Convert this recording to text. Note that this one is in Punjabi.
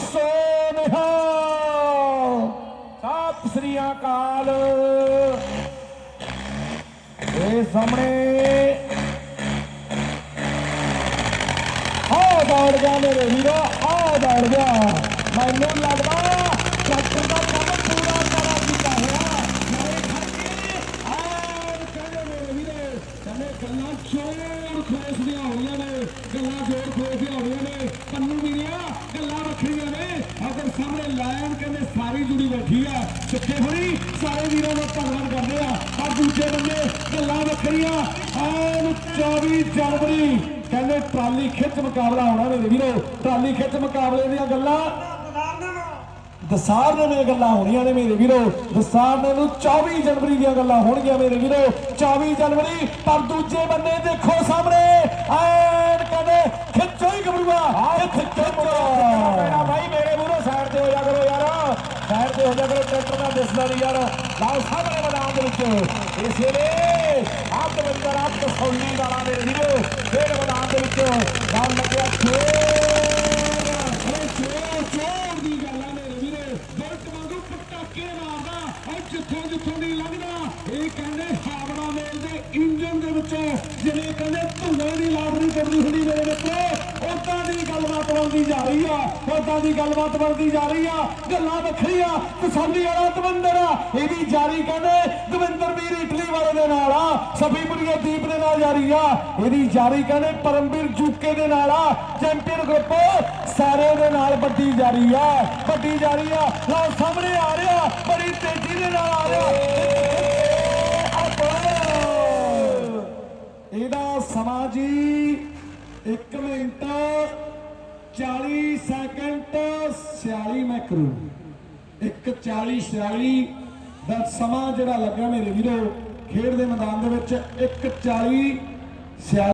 ਸੋਨਿਹਾ ਸਤਿ ਸ੍ਰੀ ਅਕਾਲ। ਇਹ ਸਾਹਮਣੇ ਆ ਦੌੜ ਗਿਆ ਮੇਰੇ ਵੀਰੋ ਆ ਦੌੜ ਗਿਆ। ਮੈਨੂੰ ਲੱਗਦਾ ਟਰੈਕਟਰ ਦਾ ਕੰਮ ਪੂਰਾ ਕਰਾ ਦਿੱਤਾ ਹੋਇਆ। ਨਾਲੇ ਖੜਕੇ ਆਰ ਕਹਿੰਦੇ ਮੇਰੇ ਵੀਰੋ। ਕਹਿੰਦੇ ਗੱਲਾਂ ਚੋਰ ਖੋਸ ਦੀਆਂ ਹੋਈਆਂ ਨੇ, ਗੱਲਾਂ ਜੋਰ ਖੋਸ ਦੀਆਂ ਹੋਈਆਂ ਨੇ ਪੰਨੂ ਵੀਰਿਆ ਗੱਲਾਂ ਵੱਖਰੀਆਂ ਨੇ ਅਗਰ ਲਾਇਨ ਕਹਿੰਦੇ ਸਾਰੀ ਜੁੜੀ ਬੈਠੀ ਆ। ਸੁੱਕੇ ਹੋਣੀ ਸਾਰੇ ਵੀਰਾਂ ਦਾ ਧੰਨਵਾਦ ਕਰਦੇ ਆ। ਪਰ ਦੂਜੇ ਬੰਦੇ ਗੱਲਾਂ ਵੱਖਰੀਆਂ। ਆਨ 24 ਜਨਵਰੀ। ਕਹਿੰਦੇ ਟਰਾਲੀ ਖਿੱਚ ਮੁਕਾਬਲਾ ਹੋਣਾ ਮੇਰੇ ਵੀਰੋ। ਟਰਾਲੀ ਖਿੱਚ ਮੁਕਾਬਲੇ ਦੀਆਂ ਗੱਲਾਂ। ਦਸਾਰ ਨੇ ਗੱਲਾਂ ਹੋਣੀਆਂ ਨੇ ਮੇਰੇ ਵੀਰੋ। ਦਸਾਰ ਦੇ ਨੂੰ 24 ਜਨਵਰੀ ਦੀਆਂ ਗੱਲਾਂ ਹੋਣਗੀਆਂ ਮੇਰੇ ਵੀਰੋ। 24 ਜਨਵਰੀ ਪਰ ਦੂਜੇ ਬੰਦੇ ਦੇਖੋ ਸਾਹਮਣੇ। ਐਨ ਕਹਿੰਦੇ ਖਿੱਚੋ ਹੀ ਗਬਰੂਆ ਖਿੱਚੋ ਮੇਰਾ ਭਾਈ ਮੇਰੇ ਮੂਹਰੋਂ ਸਾਈਡ ਤੇ ਹੋ ਜਾ ਕਰੋ ਯਾਰ ਸਾਈਡ ਤੇ ਹੋ ਜਾ ਕਰੋ ਟਰੈਕਟਰ ਦਾ ਦਿਸਦਾ ਨਹੀਂ ਯਾਰ। ਲਾਓ ਸਾਹਮਣੇ ਮੈਦਾਨ ਦੇ ਵਿੱਚ। ਇਸ ਵੇਲੇ ਆਪ ਦਵਿੰਦਰ ਆਪ ਤਸੌਲੀ ਵਾਲਾ ਮੇਰੇ ਵੀਰੋ ਫੇਰ ਮੈਦਾਨ ਦੇ ਵਿੱਚ ਨਾਲ ਲੱਗਿਆ ਸ਼ੇਰ ਅਰੇ ਚੋਰ ਦੀ ਗੱਲ ਆ ਮੇਰੇ ਵੀਰੇ। ਬੁਲਟ ਵਾਂਗੂ ਪਟਾਕੇ ਮਾਰਦਾ ਔਰ ਜਿੱਥੋਂ ਜਿੱਥੋਂ ਦੀ ਲੰਘਦਾ। ਇਹ ਕਹਿੰਦੇ ਹਾਵੜਾ ਮੇਲ ਦੇ ਇੰਜਨ ਦੇ ਵਿੱਚੋਂ, ਜਿਵੇਂ ਕਹਿੰਦੇ ਧੂਏ ਦੀ ਲਾਟਰੀ ਕਰਨੀ ਹੁੰਦੀ ਮੇਰੇ ਮਿੱਤਰੋ। ਉਦਾਂ ਦੀ ਗੱਲਬਾਤ ਬਣਦੀ ਜਾ ਰਹੀ ਆ ਉਦਾਂ ਦੀ ਗੱਲਬਾਤ ਬਣਦੀ ਜਾ ਰਹੀ ਆ, ਗੱਲਾਂ ਵੱਖਰੀਆਂ ਤਸੱਲੀ ਵਾਲਾ ਦਵਿੰਦਰ ਆ ਇਹਦੀ ਜਾਰੀ ਕਹਿੰਦੇ, ਦਵਿੰਦਰ ਵੀਰ ਇਟਲੀ ਵਾਲੇ ਦੇ ਨਾਲ ਆ ਸਫੀਪੁਰੀਏ ਦੀਪ ਦੇ ਨਾਲ ਜਾਰੀ ਆ, ਇਹਦੀ ਜਾਰੀ ਕਹਿੰਦੇ ਪਰਮਵੀਰ ਜੂਕੇ ਦੇ ਨਾਲ ਆ, ਚੈਂਪੀਅਨ ਗਰੁੱਪ ਸਾਰੇ ਦੇ ਨਾਲ ਵੱਡੀ ਜਾਰੀ ਆ, ਵੱਡੀ ਜਾਰੀ ਆ, ਲਓ ਸਾਹਮਣੇ ਆ ਰਿਹਾ, ਬੜੀ ਤੇਜ਼ੀ ਦੇ ਨਾਲ ਆ ਰਿਹਾ। ਇਹਦਾ ਸਮਾਂ ਜੀ 1 ਮਿੰਟ 40 ਸੈਕਿੰਡ 46 ਮੈਕਰੋ 1 40 46 ਦਾ ਸਮਾਂ ਜਿਹੜਾ ਲੱਗਾ ਮੇਰੇ ਵੀਰੋ, ਖੇਡ ਦੇ ਮੈਦਾਨ ਦੇ ਵਿੱਚ 1 40 46